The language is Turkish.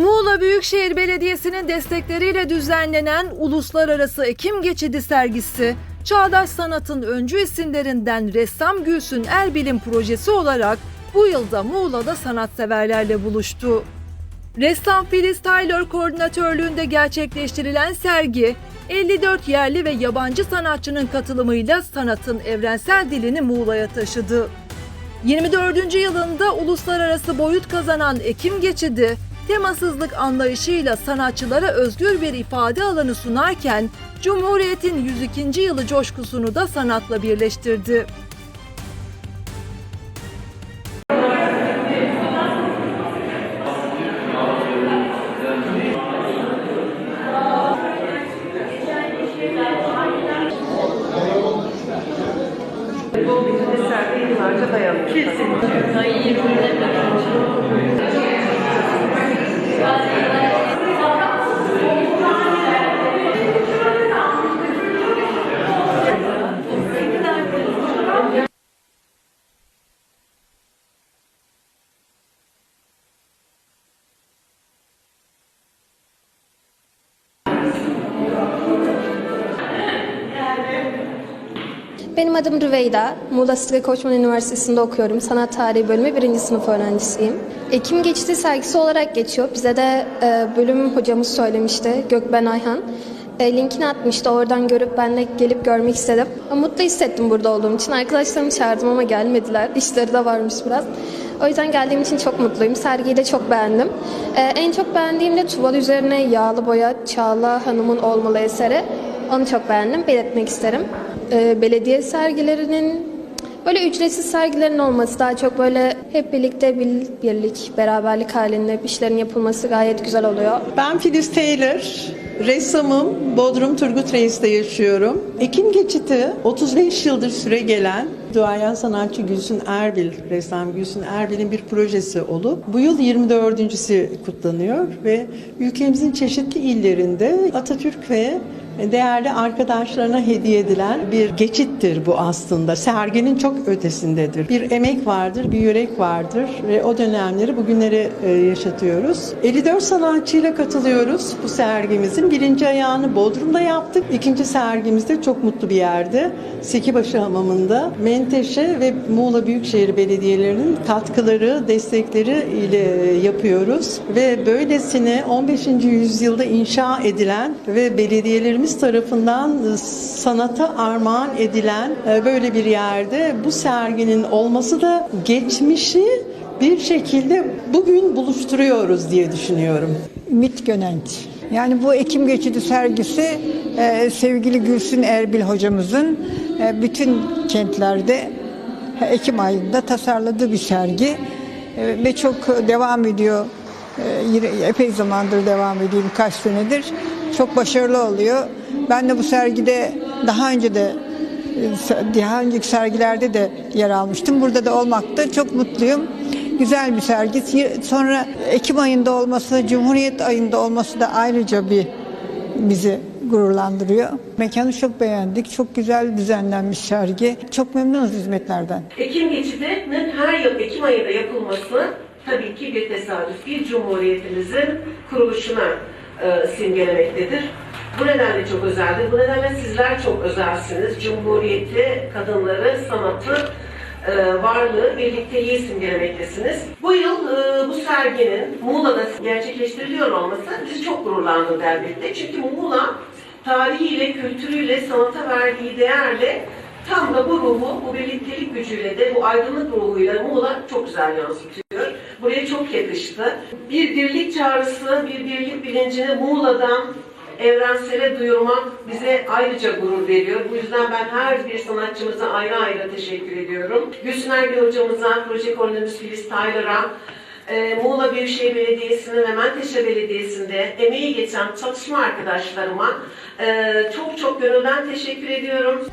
Muğla Büyükşehir Belediyesi'nin destekleriyle düzenlenen Uluslararası Ekim Geçidi sergisi, Çağdaş Sanat'ın öncü isimlerinden ressam Gülsün Erbil'in projesi olarak bu yılda Muğla'da sanatseverlerle buluştu. Ressam Filiz Taylor koordinatörlüğünde gerçekleştirilen sergi, 54 yerli ve yabancı sanatçının katılımıyla sanatın evrensel dilini Muğla'ya taşıdı. 24. yılında uluslararası boyut kazanan Ekim Geçidi, temasızlık anlayışıyla sanatçılara özgür bir ifade alanı sunarken, Cumhuriyet'in 102. yılı coşkusunu da sanatla birleştirdi. Kesinlikle. Amen. Benim adım Rüveyda. Muğla Sıtkı Koçman Üniversitesi'nde okuyorum. Sanat Tarihi bölümü birinci sınıf öğrencisiyim. Ekim Geçiti sergisi olarak geçiyor. Bize de e, bölüm hocamız söylemişti. Gökben Ayhan. E, linkini atmıştı. Oradan görüp ben de gelip görmek istedim. E, Mutlu hissettim burada olduğum için. Arkadaşlarımı çağırdım ama gelmediler. İşleri de varmış biraz. O yüzden geldiğim için çok mutluyum. Sergiyi de çok beğendim. E, en çok beğendiğim de tuval üzerine yağlı boya Çağla Hanım'ın olmalı eseri. Onu çok beğendim. Belirtmek isterim. E, belediye sergilerinin böyle ücretsiz sergilerin olması daha çok böyle hep birlikte bir birlik, beraberlik halinde işlerin yapılması gayet güzel oluyor. Ben Filiz Taylor, ressamım. Bodrum Turgut Reis'te yaşıyorum. Ekim Geçiti 35 yıldır süre gelen duayen sanatçı Gülsün Erbil, ressam Gülsün Erbil'in bir projesi olup bu yıl 24.sü kutlanıyor ve ülkemizin çeşitli illerinde Atatürk ve değerli arkadaşlarına hediye edilen bir geçittir bu aslında. Serginin çok ötesindedir. Bir emek vardır, bir yürek vardır ve o dönemleri bugünlere e, yaşatıyoruz. 54 sanatçıyla katılıyoruz bu sergimizin. Birinci ayağını Bodrum'da yaptık. İkinci sergimizde çok mutlu bir yerde. Sekibaşı Hamamı'nda Menteşe ve Muğla Büyükşehir Belediyelerinin katkıları, destekleri ile yapıyoruz. Ve böylesine 15. yüzyılda inşa edilen ve belediyelerimiz tarafından sanata armağan edilen e, böyle bir yerde bu serginin olması da geçmişi bir şekilde bugün buluşturuyoruz diye düşünüyorum. Ümit Gönenç. Yani bu Ekim Geçidi sergisi e, sevgili Gülsün Erbil hocamızın e, bütün kentlerde Ekim ayında tasarladığı bir sergi ve çok devam ediyor. Epey zamandır devam ediyor birkaç senedir. Çok başarılı oluyor. Ben de bu sergide daha önce de e, daha önceki sergilerde de yer almıştım. Burada da olmakta çok mutluyum. Güzel bir sergi. Sonra Ekim ayında olması, Cumhuriyet ayında olması da ayrıca bir bizi gururlandırıyor. Mekanı çok beğendik. Çok güzel düzenlenmiş sergi. Çok memnunuz hizmetlerden. Ekim geçidinin her yıl Ekim ayında yapılması tabii ki bir tesadüf değil, Cumhuriyetimizin kuruluşuna e, simgelemektedir. Bu nedenle çok özeldir. Bu nedenle sizler çok özelsiniz. Cumhuriyeti, kadınları, sanatı, e, varlığı, birlikteliği simgelemektesiniz. Bu yıl e, bu serginin Muğla'da gerçekleştiriliyor olması bizi çok gururlandırdı elbette. Çünkü Muğla tarihiyle, kültürüyle, sanata verdiği değerle tam da bu ruhu, bu birliktelik gücüyle de, bu aydınlık ruhuyla Muğla çok güzel yansıtıyor. Buraya çok yakıştı. Bir birlik çağrısı, bir birlik bilincini Muğla'dan evrensele duyurmak bize ayrıca gurur veriyor. Bu yüzden ben her bir sanatçımıza ayrı ayrı teşekkür ediyorum. Gülsün Erbil hocamıza, proje koordinatörümüz Filiz Taylar'a, e, Muğla Büyükşehir Belediyesi'nin ve Menteşe Belediyesi'nde emeği geçen çalışma arkadaşlarıma e, çok çok gönülden teşekkür ediyorum.